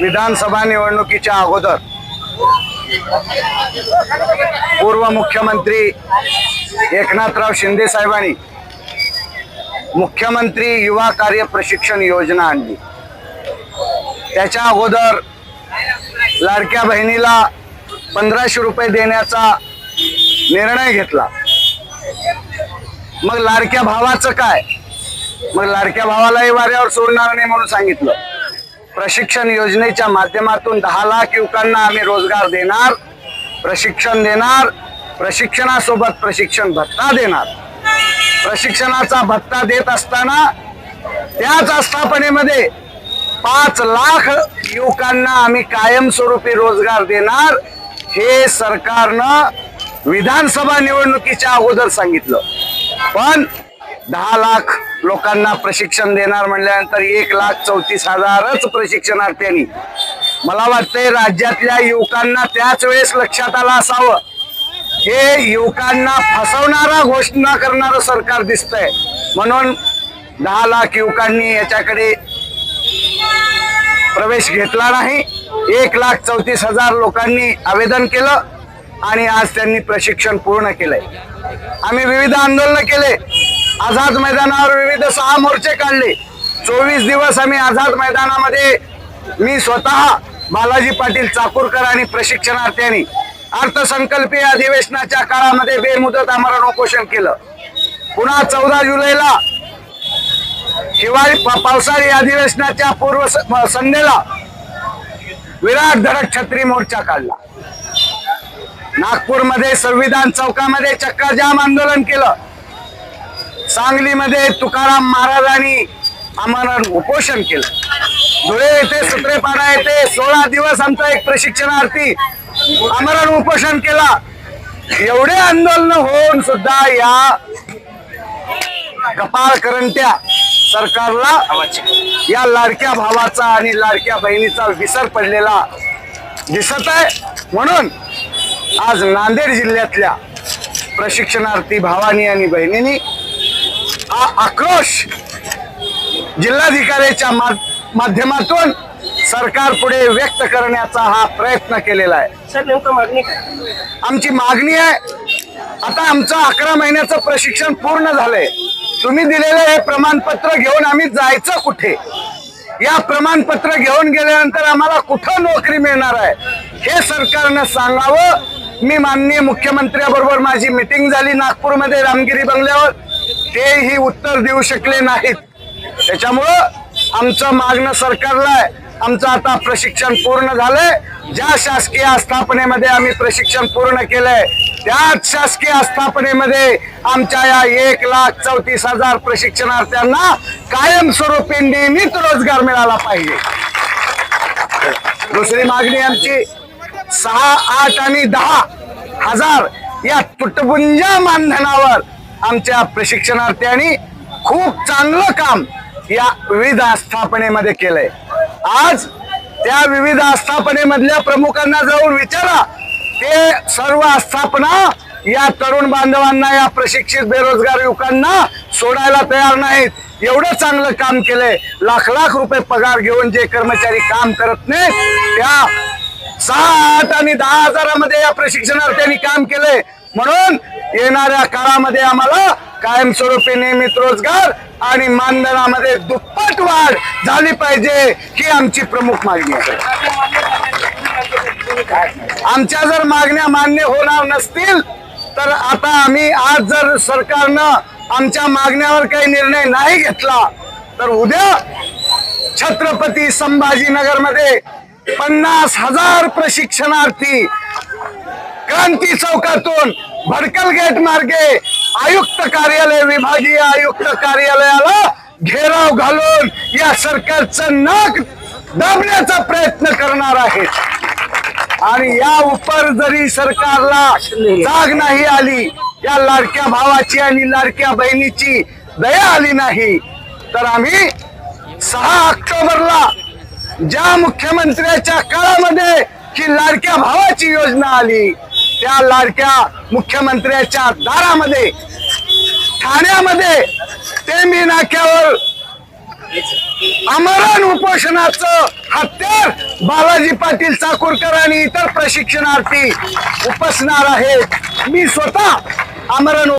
विधानसभा निवडणुकीच्या अगोदर पूर्व मुख्यमंत्री एकनाथराव शिंदे साहेबांनी मुख्यमंत्री युवा कार्य प्रशिक्षण योजना आणली. त्याच्या अगोदर लाडक्या बहिणीला पंधराशे रुपये देण्याचा निर्णय घेतला. मग लाडक्या भावाचं काय? मग लाडक्या भावालाही वाऱ्यावर सोडणार नाही म्हणून सांगितलं. प्रशिक्षण योजनेच्या माध्यमातून दहा लाख युवकांना आम्ही रोजगार देणार प्रशिक्षण देणार प्रशिक्षणासोबत प्रशिक्षण भत्ता देणार. प्रशिक्षणाचा भत्ता देत असताना त्याच आस्थापनेमध्ये पाच लाख युवकांना आम्ही कायमस्वरूपी रोजगार देणार हे सरकारनं विधानसभा निवडणुकीच्या अगोदर सांगितलं. पण दहा लाख लोकांना प्रशिक्षण देणार म्हणल्यानंतर एक लाख चौतीस हजारच प्रशिक्षणार्थ्यांनी. मला वाटतंय राज्यातल्या युवकांना त्याच वेळेस लक्षात आलं असावं. हे युवकांना फसवणारा घोषणा करणारं सरकार दिसतंय. म्हणून दहा लाख युवकांनी याच्याकडे प्रवेश घेतला नाही. एक लाख चौतीस हजार लोकांनी आवेदन केलं आणि आज त्यांनी प्रशिक्षण पूर्ण केलंय. आम्ही विविध आंदोलन केले. आझाद मैदानावर विविध सहा मोर्चे काढले. चोवीस दिवस आम्ही आझाद मैदानामध्ये मी स्वतः बालाजी पाटील चाकूरकर आणि प्रशिक्षणार्थ्यांनी अर्थसंकल्पीय अधिवेशनाच्या काळामध्ये बेमुदत आमरण उपोषण केलं. पुन्हा चौदा जुलैला हिवाळी पावसाळी अधिवेशनाच्या पूर्व संध्येला विराट धडक छत्री मोर्चा काढला. नागपूरमध्ये संविधान चौकामध्ये चक्काजाम आंदोलन केलं. सांगलीमध्ये तुकाराम महाराजांनी आम्हाला उपोषण केलं. धुळे येथे सुत्रेपाडा येथे सोळा दिवस आमचा एक प्रशिक्षणार्थी आमरण उपोषण केला. एवढे आंदोलन होऊन सुद्धा या कपाळ करंट्या सरकारला या लाडक्या भावाचा आणि लाडक्या बहिणीचा विसर पडलेला दिसत आहे. म्हणून आज नांदेड जिल्ह्यातल्या प्रशिक्षणार्थी भावानी आणि बहिणींनी हा आक्रोश जिल्हाधिकाऱ्याच्या माध्यमातून सरकार पुढे व्यक्त करण्याचा हा प्रयत्न केलेला आहे. सर नेमकं मागणी आमची मागणी आहे आता आमचं अकरा महिन्याचं प्रशिक्षण पूर्ण झालंय. तुम्ही दिलेलं हे प्रमाणपत्र घेऊन आम्ही जायचं कुठे? या प्रमाणपत्र घेऊन गेल्यानंतर आम्हाला कुठं नोकरी मिळणार आहे? हे सरकारनं सांगावं. मी माननीय मुख्यमंत्र्याबरोबर माझी मिटिंग झाली नागपूरमध्ये रामगिरी बंगल्यावर. तेही उत्तर देऊ शकले नाहीत. त्याच्यामुळं आमचं मागणं सरकारला आहे. आमचं आता प्रशिक्षण पूर्ण झालंय. ज्या शासकीय आस्थापनेमध्ये आम्ही प्रशिक्षण पूर्ण केलंय त्याच शासकीय आस्थापनेमध्ये आमच्या या एक लाख चौतीस हजार प्रशिक्षणार्थ्यांना कायमस्वरूपी नियमित रोजगार मिळाला पाहिजे. दुसरी मागणी आमची सहा आठ आणि दहा हजार या तुटबुंजा मानधनावर आमच्या प्रशिक्षणार्थ्यांनी खूप चांगलं काम या विविध आस्थापनेमध्ये केलंय. आज त्या विविध आस्थापनेमधल्या प्रमुखांना जाऊन विचारा ते सर्व आस्थापना या तरुण बांधवांना या प्रशिक्षित बेरोजगार युवकांना सोडायला तयार नाहीत. एवढं चांगलं काम केलंय. लाख लाख रुपये पगार घेऊन जे कर्मचारी काम करत नाहीत त्या सात आणि दहा हजारामध्ये या प्रशिक्षणार्थ्यांनी काम केलंय. म्हणून येणाऱ्या काळामध्ये आम्हाला कायमस्वरूपी नियमित रोजगार आणि मानधनामध्ये दुप्पट वाढ झाली पाहिजे ही आमची प्रमुख मागणी आहे. आमच्या जर मागण्या मान्य होणार नसतील तर आता आम्ही आज जर सरकारनं आमच्या मागण्यावर काही निर्णय नाही घेतला तर उद्या छत्रपती संभाजीनगरमध्ये पन्नास हजार प्रशिक्षणार्थी क्रांती चौकातून भडकल गेट मार्गे आयुक्त कार्यालय विभागीय आयुक्त कार्यालयाला घेराव घालून या सरकारचं नाक दाबण्याचा प्रयत्न करणार आहेत. आणि या उपर जरी सरकारला जाग नाही आली या लाडक्या भावाची आणि लाडक्या बहिणीची दया आली नाही तर आम्ही सहा ऑक्टोबरला ज्या मुख्यमंत्र्याच्या काळामध्ये ही लाडक्या भावाची योजना आली त्या लाडक्या मुख्यमंत्र्याच्या दारामध्ये ठाण्यामध्ये ते मी नाक्यावर आमरण उपोषणाचं हत्यार बालाजी पाटील चाकूरकर आणि इतर प्रशिक्षणार्थी उपसणार आहेत. मी स्वतः आमरण